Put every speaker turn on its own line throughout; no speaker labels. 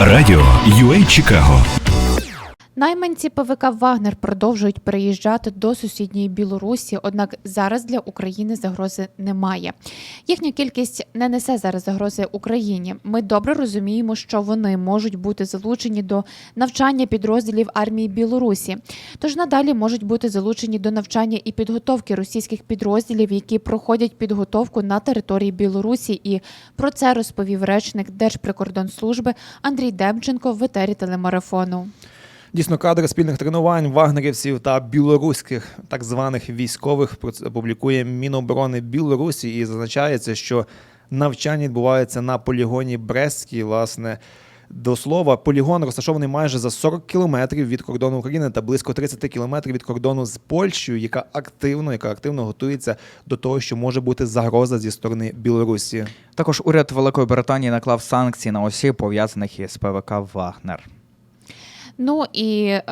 Радіо UA Чикаго
Найманці ПВК Вагнер продовжують переїжджати до сусідньої Білорусі, однак зараз для України загрози немає. Їхня кількість не несе зараз загрози Україні. Ми добре розуміємо, що вони можуть бути залучені до навчання підрозділів армії Білорусі. Тож надалі можуть бути залучені до навчання і підготовки російських підрозділів, які проходять підготовку на території Білорусі. І про це розповів речник Держприкордонслужби Андрій Демченко в етері телемарафону.
Дійсно, кадри спільних тренувань вагнерівців та білоруських так званих військових публікує Міноборони Білорусі і зазначається, що навчання відбувається на полігоні Брестський. Власне, до слова, полігон розташований майже за 40 кілометрів від кордону України та близько 30 кілометрів від кордону з Польщею, яка активно, яка активно готується до того, що може бути загроза зі сторони Білорусі.
Також уряд Великої Британії наклав санкції на осіб, пов'язаних із ПВК Вагнер.
Ну і е,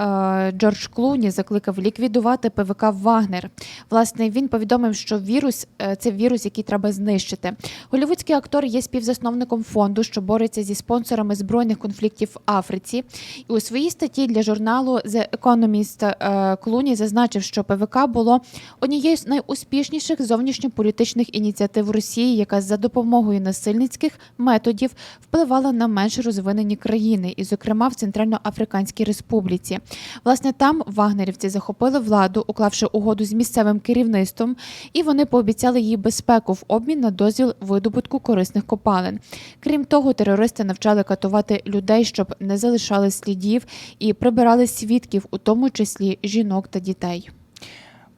Джордж Клуні закликав ліквідувати ПВК Вагнер. Власне, він повідомив, що вірус е, це вірус, який треба знищити. Голівудський актор є співзасновником фонду, що бореться зі спонсорами збройних конфліктів в Африці. І у своїй статті для журналу The Economist е, Клуні зазначив, що ПВК було однією з найуспішніших зовнішньополітичних ініціатив Росії, яка за допомогою насильницьких методів впливала на менш розвинені країни, і, зокрема, в Центральноафриканській Республіці. Власне, там вагнерівці захопили владу, уклавши угоду з місцевим керівництвом, і вони пообіцяли їй безпеку в обмін на дозвіл видобутку корисних копалин. Крім того, терористи навчали катувати людей, щоб не залишали слідів, і прибирали свідків, у тому числі жінок та дітей.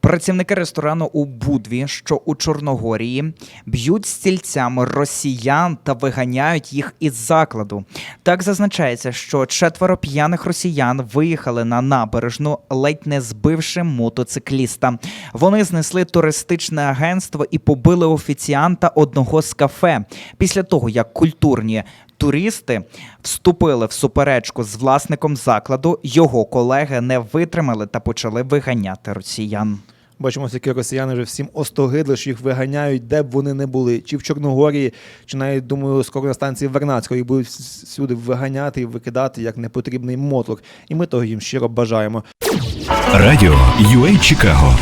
Працівники ресторану у Будві, що у Чорногорії, б'ють стільцями росіян та виганяють їх із закладу. Так зазначається, що четверо п'яних росіян виїхали на набережну, ледь не збивши мотоцикліста. Вони знесли туристичне агентство і побили офіціанта одного з кафе після того, як культурні. Туристи вступили в суперечку з власником закладу. Його колеги не витримали та почали виганяти росіян.
Бачимо, які росіяни вже всім остогидли, що їх виганяють, де б вони не були, чи в Чорногорії, чи навіть думаю, скоро на станції Вернадського їх будуть всюди виганяти і викидати як непотрібний мотлок. І ми того їм щиро бажаємо.
Радіо UA Чикаго